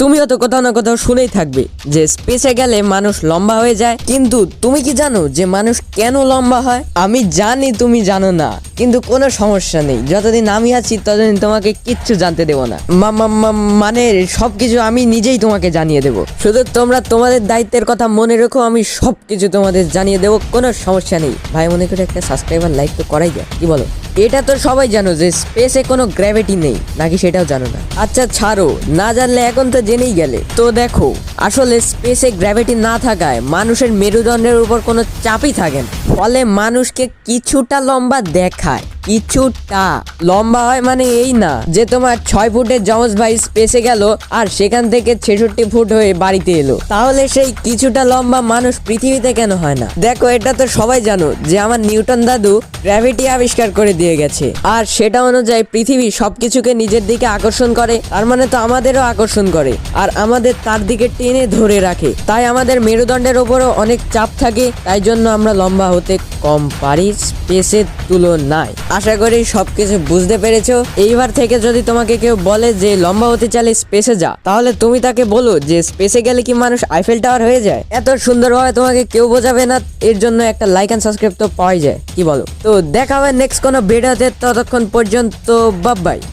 তুমিও তো কোথাও না কোথাও শুনেই থাকবে যে স্পেসে গেলে মানুষ লম্বা হয়ে যায়। কিন্তু তুমি কি জানো যে মানুষ কেন লম্বা হয়? আমি জানি তুমি জানো না, কিন্তু কোনো সমস্যা নেই। যতদিন আমি আছি, ততদিন তোমাকে কিচ্ছু জানতে দেবো না। মানে সবকিছু আমি নিজেই তোমাকে জানিয়ে দেবো। শুধু তোমরা তোমাদের দায়িত্বের কথা মনে রেখো, আমি সবকিছু তোমাদের জানিয়ে দেবো, কোনো সমস্যা নেই। ভাই, মনে করে একটা সাবস্ক্রাইবার লাইক তো করাই যায় কি বলো? এটা তো সবাই জানো যে স্পেসে কোনো গ্র্যাভিটি নেই, নাকি সেটাও জানো না। আচ্ছা ছাড়ো, না জানলে এখন তো জেনেই গেলে। তো দেখো, আসলে স্পেসে গ্র্যাভিটি না থাকায় মানুষের মেরুদণ্ডের উপর কোনো চাপই থাকে না। ফলে মানুষকে কিছুটা লম্বা দেখায়। কিছুটা। লম্বা হয় মানে এই না যে তোমার ছয় ফুটের যমজ ভাই স্পেসে গেল আর সেখান থেকে ছেষট্টি ফুট হয়ে বাড়িতে এলো। তাহলে সেই কিছুটা লম্বা মানুষ পৃথিবীতে কেন হয় না? দেখো, এটা তো সবাই জানো যে আমার নিউটন দাদু গ্র্যাভিটি আবিষ্কার করে দিয়ে গেছে। আর সেটা অনুযায়ী পৃথিবী সবকিছুকে নিজের দিকে আকর্ষণ করে, তার মানে তো আমাদেরও আকর্ষণ করে। আর আমাদের তার দিকে টেনে ধরে রাখে। তাই আমাদের মেরুদণ্ডের ওপরও অনেক চাপ থাকে, তাই জন্য আমরা লম্বা হতে কম পারি স্পেসের তুলনায়। আশা করি সবকিছু বুঝতে পেরেছ। এইবার থেকে যদি তোমাকে কেউ বলে যে লম্বা হতে চাইলে স্পেসে যা, তাহলে তুমি তাকে বলো যে স্পেসে গেলে কি মানুষ আইফেল টাওয়ার হয়ে যায়? এত সুন্দরভাবে তোমাকে কেউ বোঝাবে না, এর জন্য একটা লাইক অ্যান্ড সাবস্ক্রাইব তো পাওয়াই যায়, কি বলো? তো দেখা হবে নেক্সট কোনো ভিডিওতে, ততক্ষণ পর্যন্ত বাবাই